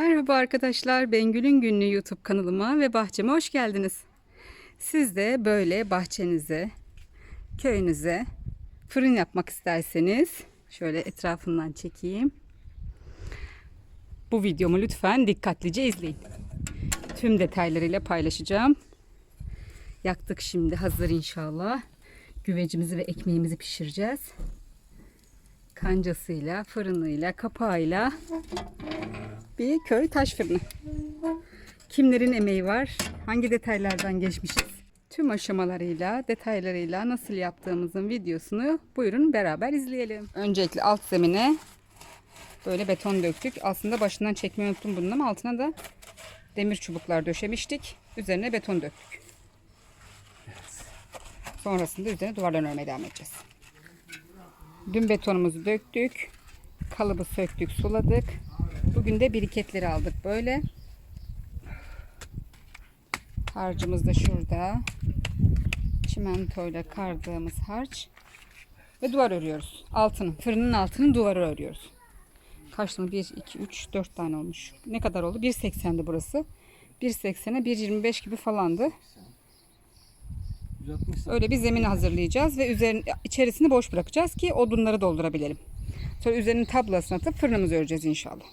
Merhaba arkadaşlar, Bengül'ün Günlüğü YouTube kanalıma ve bahçeme hoş geldiniz. Siz de böyle bahçenize, köyünüze fırın yapmak isterseniz şöyle etrafından çekeyim. Bu videomu lütfen dikkatlice izleyin. Tüm detaylarıyla paylaşacağım. Yaktık şimdi hazır inşallah. Güvecimizi ve ekmeğimizi pişireceğiz. Kancasıyla, fırınıyla, kapağıyla bir köy taş fırını. Kimlerin emeği var? Hangi detaylardan geçmişiz? Tüm aşamalarıyla, detaylarıyla nasıl yaptığımızın videosunu buyurun beraber izleyelim. Öncelikle alt zemine böyle beton döktük. Aslında başından çekmeyi unuttum bunun ama altına da demir çubuklar döşemiştik. Üzerine beton döktük. Sonrasında üzerine duvardan örmeye devam edeceğiz. Dün betonumuzu döktük. Kalıbı söktük, suladık. Bugün de biriketleri aldık böyle. Harcımız da şurada. Çimentoyla kardığımız harç. Ve duvar örüyoruz. Altını, fırının altını duvarı örüyoruz. Kaç tane? 1, 2, 3, 4 tane olmuş. Ne kadar oldu? 1.80'di burası. 1.80'e 1.25 gibi falandı. 160 Öyle bir zemin hazırlayacağız ve üzerin içerisini boş bırakacağız ki odunları doldurabilelim. Sonra üzerinin tablasını atıp fırınımızı öreceğiz inşallah.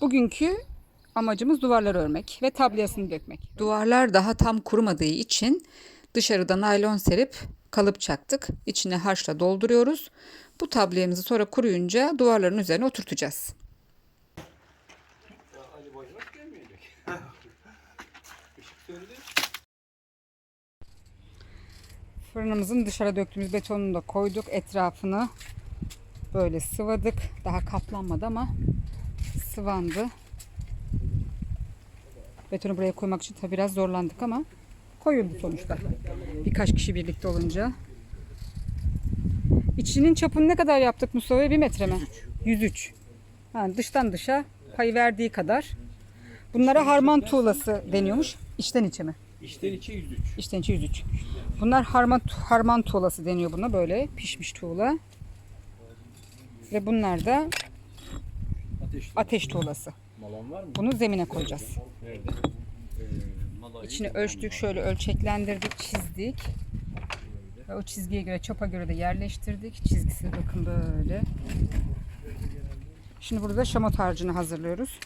Bugünkü amacımız duvarları örmek ve tablasını dökmek. Duvarlar daha tam kurumadığı için dışarıda naylon serip kalıp çaktık. İçine harçla dolduruyoruz. Bu tablemimizi sonra kuruyunca duvarların üzerine oturtacağız. Fırınımızın dışarı döktüğümüz betonunu da koyduk. Etrafını böyle sıvadık. Daha kaplanmadı ama sıvandı. Betonu buraya koymak için tabi biraz zorlandık ama koyuldu sonuçta. Birkaç kişi birlikte olunca. İçinin çapını ne kadar yaptık Mustafa? Bir metre mi? 103. Ha, dıştan dışa pay verdiği kadar. Bunlara harman tuğlası deniyormuş. İçten içe mi? İçten içe 103. İçten içe 103. Bunlar harman, harman tuğlası deniyor buna böyle pişmiş tuğla. Ve bunlar da Ateş. ateş tuğlası. Malan var mı? Bunu zemine koyacağız. Nerede? Ee, İçini ölçtük, şöyle ölçeklendirdik, çizdik. Ve o çizgiye göre, çapa göre de yerleştirdik. Çizgisi bakın böyle. Şimdi burada şamot harcını hazırlıyoruz.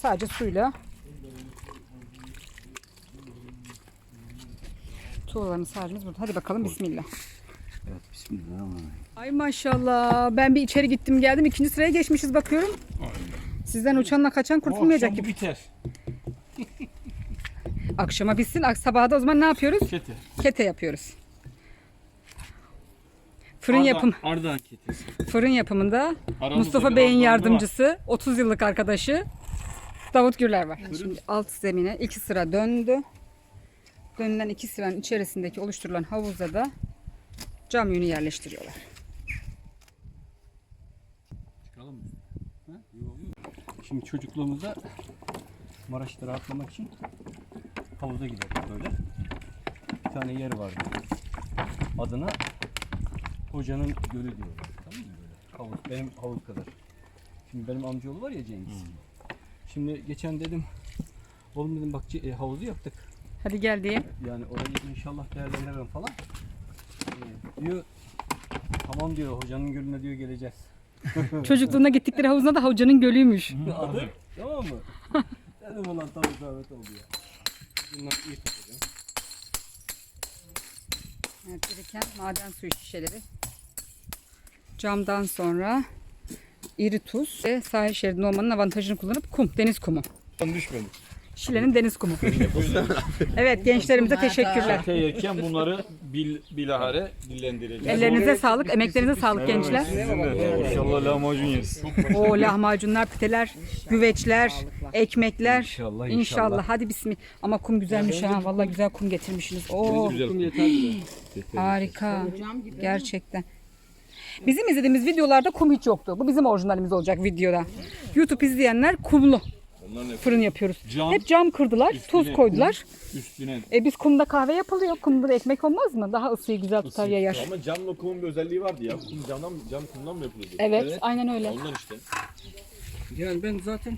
Sadece suyla tuğlalarımız harcımız burada. Hadi bakalım bismillah. Evet bismillahirrahmanirrahim. Ay maşallah. Ben bir içeri gittim geldim. ikinci sıraya geçmişiz bakıyorum. Sizden uçanla kaçan kurtulmayacak gibi. biter. Akşama bitsin. ak- Sabaha da o zaman ne yapıyoruz? Kete. Kete yapıyoruz. Fırın yapım Ardahan ketesi. fırın yapımında Aramızda Mustafa bir Bey'in Ardahanlı yardımcısı, 30 yıllık arkadaşı Davut Gürler var. Şimdi alt zemine iki sıra döndü. Dönülen iki sıranın içerisindeki oluşturulan havuza da cam yünü yerleştiriyorlar. Çıkalım mı? Ha? İyi oluyor. Şimdi çocukluğumuzda Maraş'ta rahatlamak için havuza giderdik böyle. Bir tane yer vardı. Adına hocanın gölü diyorlar. Tamam mı böyle? Havuz. Benim havuz kadar. Şimdi benim amcaoğlu var ya Cengiz. Şimdi geçen dedim oğlum dedim bak e, havuzu yaptık. Hadi gel diye. Yani orayı inşallah değerlendiririm falan. Ee, diyor tamam diyor hocanın gölüne diyor geleceğiz. Çocukluğuna gittikleri havuzuna da hocanın gölüymüş. Adı tamam mı? Dedim ulan tam isabet oldu ya. Bunlar iyi tutacağım. Evet, biriken maden suyu şişeleri. Camdan sonra iri tuz ve sahil şeridinde olmanın avantajını kullanıp kum, deniz kumu. Ben düşmedim. Şile'nin deniz kumu. evet gençlerimize teşekkürler. Ete yerken bunları bil, bilahare dillendireceğiz. Ellerinize sağlık, emeklerinize sağlık gençler. İnşallah lahmacun yeriz. O lahmacunlar, piteler, güveçler, ekmekler. İnşallah, İnşallah. inşallah. Hadi bismillah. Ama kum güzelmiş ha. Vallahi güzel kum getirmişsiniz. Oo, harika. Gerçekten. Bizim izlediğimiz videolarda kum hiç yoktu. Bu bizim orijinalimiz olacak videoda. YouTube izleyenler kumlu. Fırın yapıyoruz. Cam, Hep cam kırdılar, tuz üstüne koydular. üstüne E biz kumda kahve yapılıyor. Kumda da ekmek olmaz mı? Daha ısıyı güzel tutar ısı. yayar. Ama camla kumun bir özelliği vardı ya. Kum camdan cam kumdan mı yapılıyordu? Evet, Evet. aynen öyle. Ondan işte. Yani ben zaten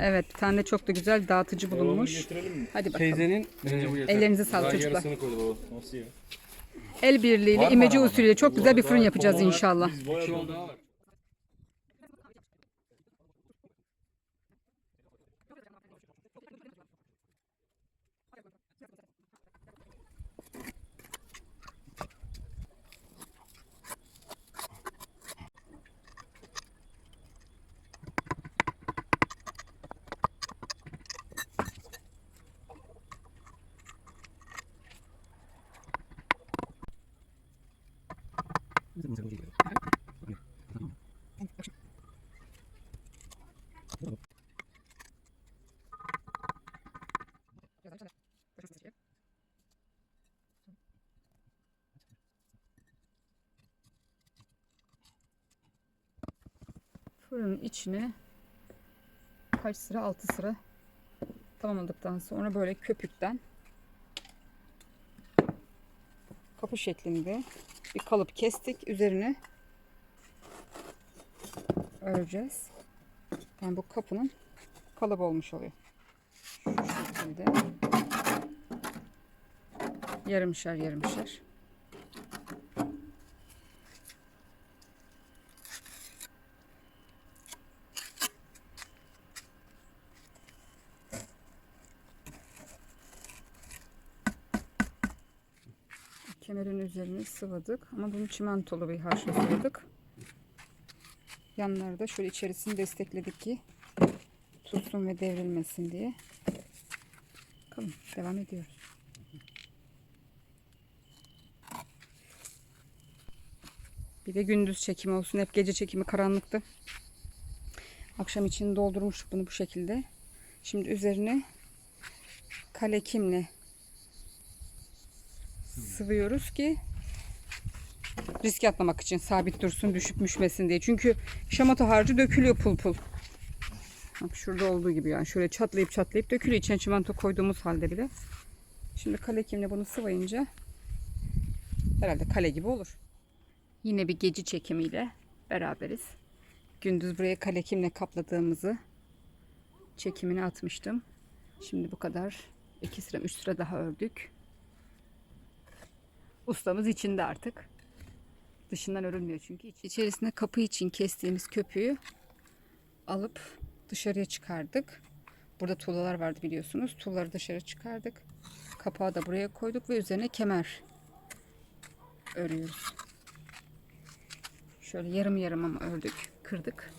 Evet, bir tane de çok da güzel dağıtıcı bulunmuş. Hadi bakalım. teyzenin yeter. Ellerinize sağlık çocuklar. yarısını koydu baba. Nasıl ya? El birliğiyle, imece usulüyle çok güzel bir fırın yapacağız inşallah. Fırının içine kaç sıra? 6 sıra tamamladıktan sonra böyle köpükten kapı şeklinde bir kalıp kestik. Üzerine öreceğiz. Yani bu kapının kalıbı olmuş oluyor. Şu şekilde. Yarımşar yarımşar. Üzerine sıvadık ama bunu çimentolu bir harçla sıvadık. Yanlarda şöyle içerisini destekledik ki tutsun ve devrilmesin diye. Bakalım devam ediyoruz. Bir de gündüz çekimi olsun. Hep gece çekimi karanlıktı. Akşam için doldurmuştuk bunu bu şekilde. Şimdi üzerine kale kimle sıvıyoruz ki risk atmamak için sabit dursun düşüp müşmesin diye. Çünkü şamata harcı dökülüyor pul pul. Bak şurada olduğu gibi yani şöyle çatlayıp çatlayıp dökülüyor içine çimento koyduğumuz halde bile. Şimdi kale kimle bunu sıvayınca herhalde kale gibi olur. Yine bir gece çekimiyle beraberiz. Gündüz buraya kale kimle kapladığımızı çekimini atmıştım. Şimdi bu kadar. 2 sıra 3 sıra daha ördük. Ustamız içinde artık. Dışından örülmüyor çünkü. İçerisine kapı için kestiğimiz köpüğü alıp dışarıya çıkardık. Burada tuğlalar vardı biliyorsunuz. Tuğları dışarı çıkardık. Kapağı da buraya koyduk ve üzerine kemer örüyoruz. Şöyle yarım yarım ama ördük, kırdık.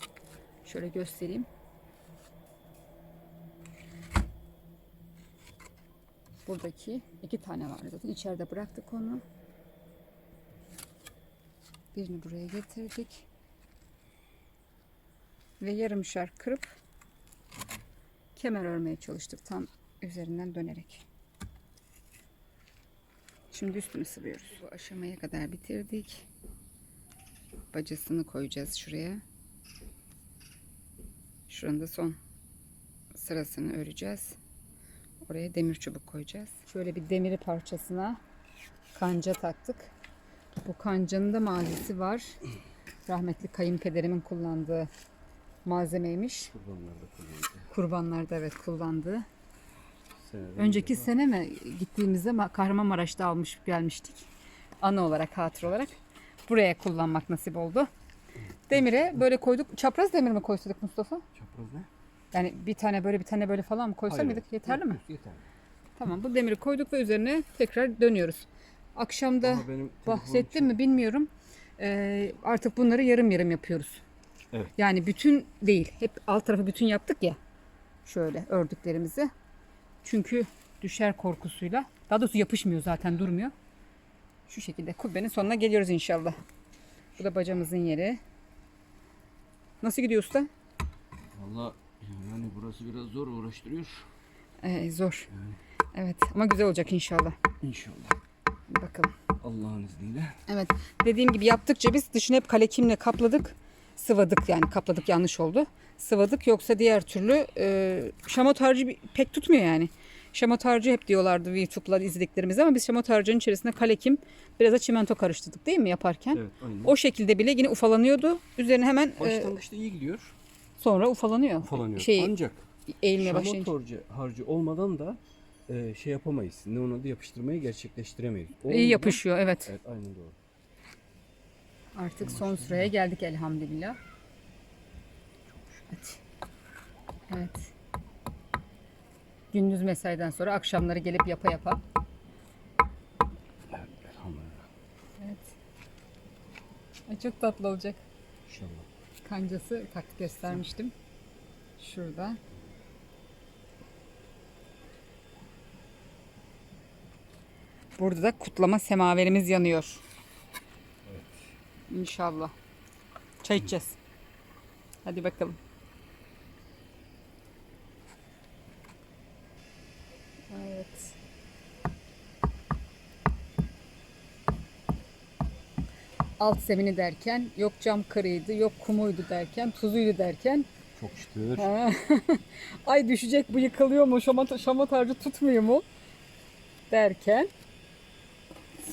Şöyle göstereyim. Buradaki iki tane vardı. İçeride bıraktık onu. Birini buraya getirdik. Ve yarımşar kırıp kemer örmeye çalıştık tam üzerinden dönerek. Şimdi üstünü sıvıyoruz. Bu aşamaya kadar bitirdik. Bacasını koyacağız şuraya. Şuranda son sırasını öreceğiz. Oraya demir çubuk koyacağız. Şöyle bir demiri parçasına kanca taktık. Bu kancanın da malzemesi var. Rahmetli kayınpederimin kullandığı malzemeymiş. Kurbanlarda evet kullandığı. Önceki sene mi gittiğimizde Ma- Kahramanmaraş'ta almış gelmiştik. Anı olarak, hatır olarak. Buraya kullanmak nasip oldu. Demire böyle koyduk. Çapraz demir mi koysaydık Mustafa? çapraz ne? Yani bir tane böyle bir tane böyle falan mı koysa Hayır. mıydık? Yeterli mi? Yeter. Tamam bu demiri koyduk ve üzerine tekrar dönüyoruz. Akşamda Ama benim bahsettim mi bilmiyorum. Ee, artık bunları yarım yarım yapıyoruz. Evet. Yani bütün değil. Hep alt tarafı bütün yaptık ya. Şöyle ördüklerimizi. Çünkü düşer korkusuyla. Daha doğrusu yapışmıyor zaten durmuyor. Şu şekilde kubbenin sonuna geliyoruz inşallah. Bu da bacamızın yeri. Nasıl gidiyor usta? Valla yani burası biraz zor uğraştırıyor. Ee, zor. Evet ama güzel olacak inşallah. İnşallah. Bakalım. Allah'ın izniyle. Evet. Dediğim gibi yaptıkça biz dışını hep kale kimle kapladık. sıvadık yani kapladık yanlış oldu. Sıvadık yoksa diğer türlü e, şamot harcı pek tutmuyor yani. Şamot harcı hep diyorlardı YouTube'da izlediklerimiz ama biz şamot harcının içerisine kalekim biraz da çimento karıştırdık değil mi yaparken? Evet aynen. O şekilde bile yine ufalanıyordu. Üzerine hemen e, Başlangıçta iyi gidiyor. sonra ufalanıyor. Falanıyor. Şey Ancak eğilmeye şamot harcı, harcı olmadan da e, şey yapamayız. Ne onu da yapıştırmayı gerçekleştiremeyiz. İyi Olmadan- yapışıyor evet. Evet aynen doğru. Artık son sıraya geldik elhamdülillah. Hadi. Evet. Gündüz mesaiden sonra akşamları gelip yapa yapa. Evet elhamdülillah. Evet. Ay, çok tatlı olacak. İnşallah. Kancası taktik göstermiştim. Şurada. Burada da kutlama semaverimiz yanıyor. İnşallah. Çay içeceğiz. Hadi bakalım. Evet. Alt zemini derken yok cam kırıydı, yok kumuydu derken, tuzuydu derken Çok şükür. Ay düşecek bu yıkılıyor mu? Şamata, şamata harcı tutmuyor mu? Derken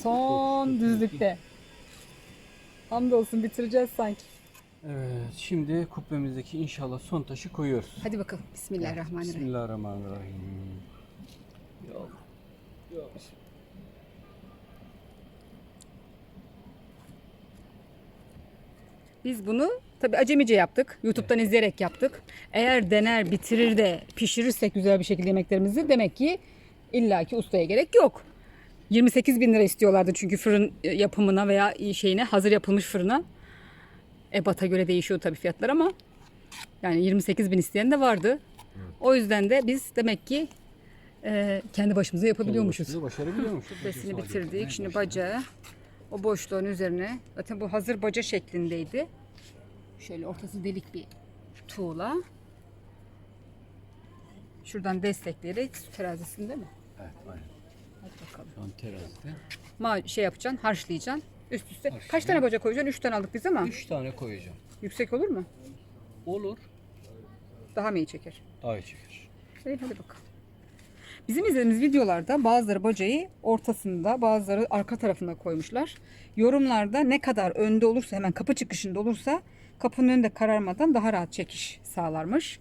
son düzlükte. Hamdolsun bitireceğiz sanki. Evet şimdi kubbemizdeki inşallah son taşı koyuyoruz. Hadi bakalım. Bismillahirrahmanirrahim. Bismillahirrahmanirrahim. Ya Allah. Biz bunu tabi acemice yaptık. YouTube'dan izleyerek yaptık. Eğer dener, bitirir de pişirirsek güzel bir şekilde yemeklerimizi demek ki illaki ustaya gerek yok. 28 bin lira istiyorlardı çünkü fırın yapımına veya şeyine hazır yapılmış fırına. Ebat'a göre değişiyor tabii fiyatlar ama yani 28 bin isteyen de vardı. O yüzden de biz demek ki e, kendi başımıza yapabiliyormuşuz. Başarı- Başarabiliyormuşuz. Besini bitirdik. Şimdi bacağı o boşluğun üzerine zaten bu hazır baca şeklindeydi. Şöyle ortası delik bir tuğla. Şuradan destekleyerek su terazisinde mi? Evet aynen. Hadi bakalım. Şu an terazide. Ma şey yapacaksın, harçlayacaksın. Üst üste. Kaç tane baca koyacaksın? Üç tane aldık biz ama. 3 tane koyacağım. Yüksek olur mu? Olur. Daha mı iyi çeker? Daha iyi çeker. İyi hadi bakalım. Bizim izlediğimiz videolarda bazıları bacayı ortasında, bazıları arka tarafında koymuşlar. Yorumlarda ne kadar önde olursa, hemen kapı çıkışında olursa kapının önünde kararmadan daha rahat çekiş sağlarmış.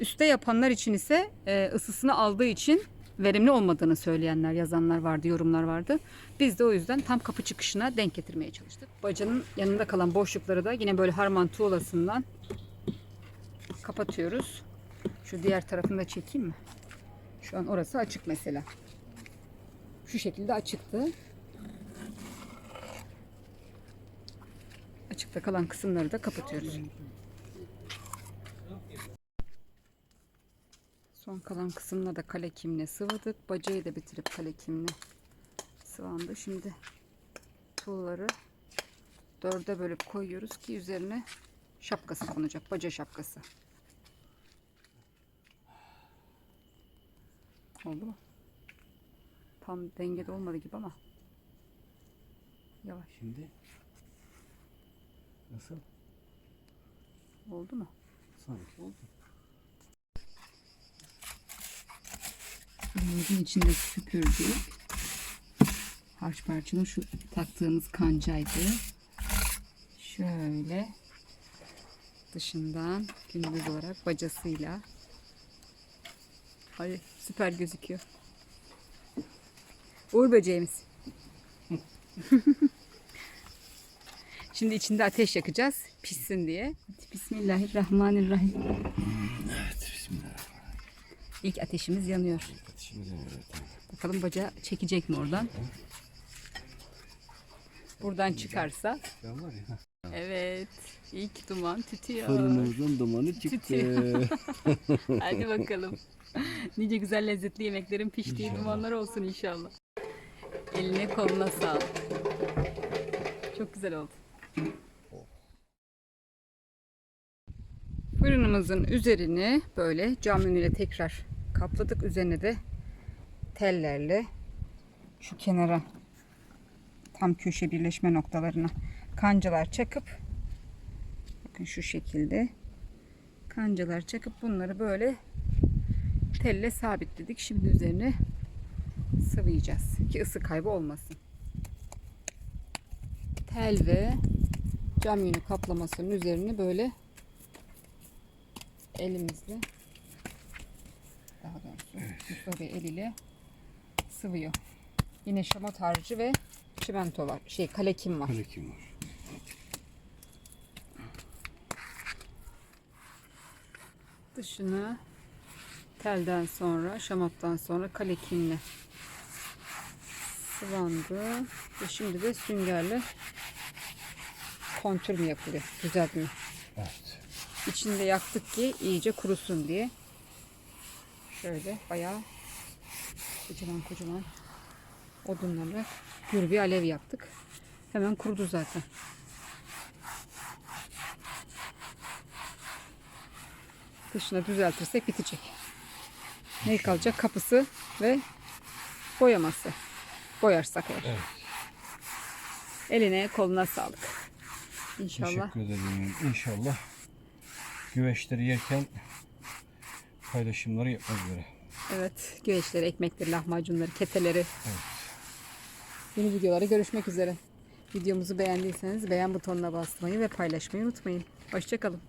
Üste yapanlar için ise e, ısısını aldığı için verimli olmadığını söyleyenler, yazanlar vardı, yorumlar vardı. Biz de o yüzden tam kapı çıkışına denk getirmeye çalıştık. Bacanın yanında kalan boşlukları da yine böyle harman tuğlasından kapatıyoruz. Şu diğer tarafını da çekeyim mi? Şu an orası açık mesela. Şu şekilde açıktı. Açıkta kalan kısımları da kapatıyoruz. Son kalan kısmına da kale kimle sıvadık. Bacayı da bitirip kale kimle sıvandı. Şimdi tuğları dörde bölüp koyuyoruz ki üzerine şapkası konacak. Baca şapkası. Oldu mu? Tam dengede olmadı gibi ama. Yavaş. Şimdi nasıl? Oldu mu? Sanki oldu. Fırınımızın içinde süpürdük. Harç parçanın şu taktığımız kancaydı. Şöyle dışından gündüz olarak bacasıyla. Ay süper gözüküyor. Uğur böceğimiz. Şimdi içinde ateş yakacağız pişsin diye. Bismillahirrahmanirrahim. İlk ateşimiz yanıyor. Ateşimiz yanıyor. Evet. Bakalım baca çekecek mi oradan? Buradan çıkarsa. Ya var ya. Evet. İlk duman tütüyor. Fırınımızın dumanı çıktı. Tütüyor. Hadi bakalım. Nice güzel lezzetli yemeklerin piştiği dumanlar olsun inşallah. Eline koluna sağlık. Çok güzel oldu. Fırınımızın üzerini böyle cam ünüyle tekrar kapladık. Üzerine de tellerle şu kenara tam köşe birleşme noktalarına kancalar çakıp bakın şu şekilde kancalar çakıp bunları böyle telle sabitledik. Şimdi üzerine sıvayacağız ki ısı kaybı olmasın. Tel ve cam yünü kaplamasının üzerine böyle elimizle daha doğrusu Mustafa Bey eliyle sıvıyor. Yine şamot harcı ve çimento var. Şey kalekim var. Böyle kim var? Dışını telden sonra, şamottan sonra kalekimle sıvandı. Ve şimdi de süngerle kontür mü yapılıyor? Düzeltme. Evet. İçinde yaktık ki iyice kurusun diye. Şöyle bayağı kocaman kocaman odunlarla gür bir alev yaptık. Hemen kurudu zaten. Dışına düzeltirsek bitecek. Ne kalacak? Kapısı ve boyaması. Boyarsak eğer. Eline koluna sağlık. İnşallah. Teşekkür ederim. İnşallah güveçleri yerken paylaşımları yapmak üzere. Evet, güveçleri, ekmekleri, lahmacunları, keteleri. Yeni videolara görüşmek üzere. Videomuzu beğendiyseniz beğen butonuna basmayı ve paylaşmayı unutmayın. Hoşçakalın.